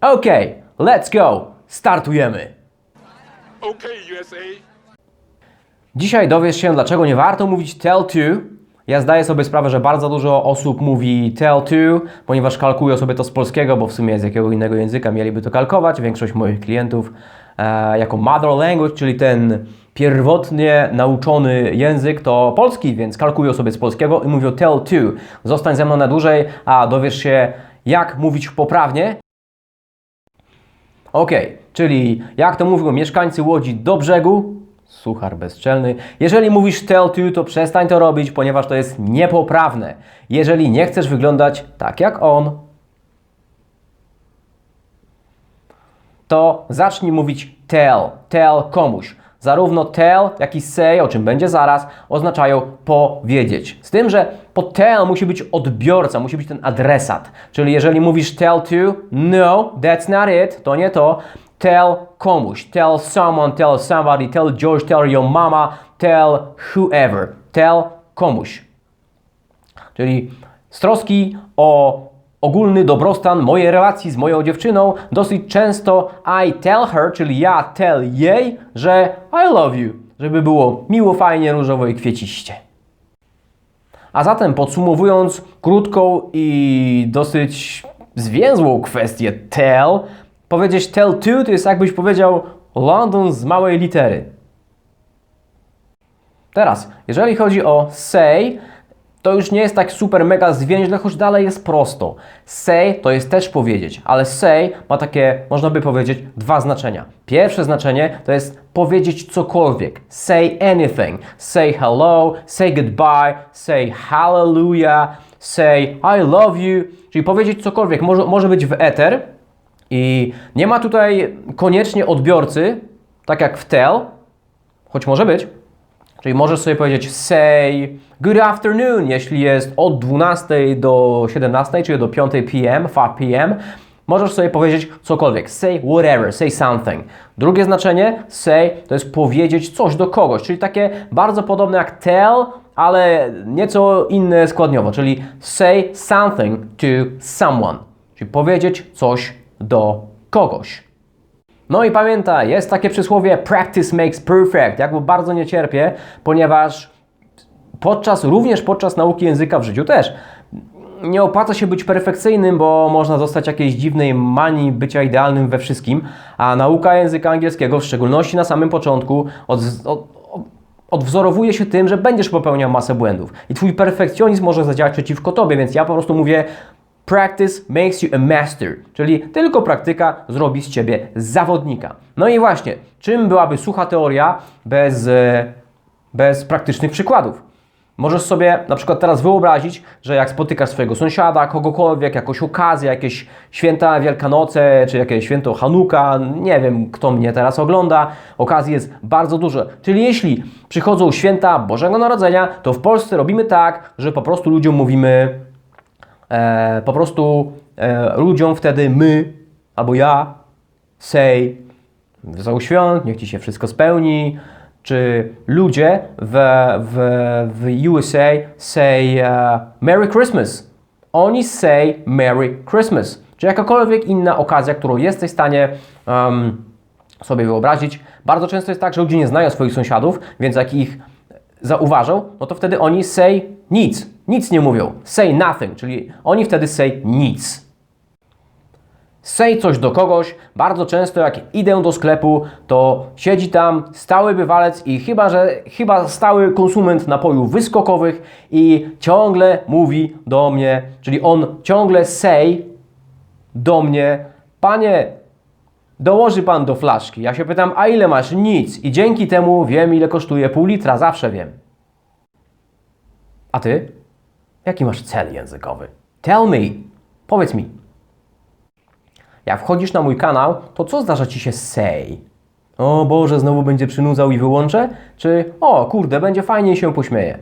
Okej, let's go! Startujemy! Okay, USA. Dzisiaj dowiesz się, dlaczego nie warto mówić tell to. Ja zdaję sobie sprawę, że bardzo dużo osób mówi tell to, ponieważ kalkują sobie to z polskiego, bo w sumie z jakiego innego języka mieliby to kalkować. Większość moich klientów e, jako mother language, czyli ten pierwotnie nauczony język to polski, więc kalkują sobie z polskiego i mówią tell to. Zostań ze mną na dłużej, a dowiesz się jak mówić poprawnie, Ok, czyli jak to mówią mieszkańcy Łodzi do brzegu, suchar bezczelny. Jeżeli mówisz tell to, to przestań to robić, ponieważ to jest niepoprawne. Jeżeli nie chcesz wyglądać tak jak on, to zacznij mówić tell, tell komuś. Zarówno tell, jak i say, o czym będzie zaraz, oznaczają powiedzieć. Z tym, że po tell musi być odbiorca, musi być ten adresat. Czyli jeżeli mówisz tell to, no, that's not it, to nie to. Tell komuś, tell someone, tell somebody, tell George, tell your mama, tell whoever, tell komuś. Czyli z troski o ogólny dobrostan mojej relacji z moją dziewczyną, dosyć często I tell her, czyli ja tell jej, że I love you, żeby było miło, fajnie, różowo i kwieciście. A zatem podsumowując krótką i dosyć zwięzłą kwestię tell, powiedzieć tell to to jest jakbyś powiedział London z małej litery. Teraz, jeżeli chodzi o say, to już nie jest tak super mega zwięźle, choć dalej jest prosto. Say to jest też powiedzieć, ale say ma takie, można by powiedzieć, dwa znaczenia. Pierwsze znaczenie to jest powiedzieć cokolwiek. Say anything. Say hello, say goodbye, say hallelujah, say I love you. Czyli powiedzieć cokolwiek. Może, może być w eter i nie ma tutaj koniecznie odbiorcy, tak jak w tell, choć może być. Czyli możesz sobie powiedzieć say good afternoon, jeśli jest od 12 do 17, czyli do 5 p.m., 5 p.m. Możesz sobie powiedzieć cokolwiek. Say whatever, say something. Drugie znaczenie say to jest powiedzieć coś do kogoś, czyli takie bardzo podobne jak tell, ale nieco inne składniowo, czyli say something to someone, czyli powiedzieć coś do kogoś. No i pamiętaj, jest takie przysłowie practice makes perfect. Ja go bardzo nie cierpię, ponieważ podczas, również podczas nauki języka w życiu też nie opłaca się być perfekcyjnym, bo można dostać jakiejś dziwnej manii bycia idealnym we wszystkim, a nauka języka angielskiego, w szczególności na samym początku, od, od, odwzorowuje się tym, że będziesz popełniał masę błędów i twój perfekcjonizm może zadziałać przeciwko tobie, więc ja po prostu mówię Practice makes you a master, czyli tylko praktyka zrobi z ciebie zawodnika. No i właśnie, czym byłaby sucha teoria bez, e, bez praktycznych przykładów? Możesz sobie na przykład teraz wyobrazić, że jak spotykasz swojego sąsiada, kogokolwiek, jakąś okazję, jakieś święta Wielkanoce, czy jakieś święto Hanuka, nie wiem kto mnie teraz ogląda, okazji jest bardzo dużo. Czyli jeśli przychodzą święta Bożego Narodzenia, to w Polsce robimy tak, że po prostu ludziom mówimy e, po prostu e, ludziom wtedy my albo ja say Wesołych Świąt, niech Ci się wszystko spełni, czy ludzie w, w, w USA say uh, Merry Christmas. Oni say Merry Christmas. Czy jakakolwiek inna okazja, którą jesteś w stanie um, sobie wyobrazić. Bardzo często jest tak, że ludzie nie znają swoich sąsiadów, więc jak ich zauważą, no to wtedy oni say nic. Nic nie mówią. Say nothing, czyli oni wtedy say nic. Say coś do kogoś. Bardzo często jak idę do sklepu, to siedzi tam stały bywalec i chyba, że chyba stały konsument napojów wyskokowych i ciągle mówi do mnie, czyli on ciągle say do mnie, panie, dołoży pan do flaszki. Ja się pytam, a ile masz? Nic. I dzięki temu wiem, ile kosztuje pół litra, zawsze wiem. A ty? Jaki masz cel językowy? Tell me. Powiedz mi. Jak wchodzisz na mój kanał, to co zdarza ci się say? O Boże, znowu będzie przynudzał i wyłączę? Czy o kurde, będzie fajnie i się pośmieje?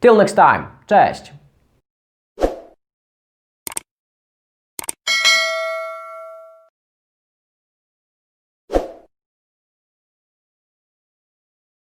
Till next time. Cześć!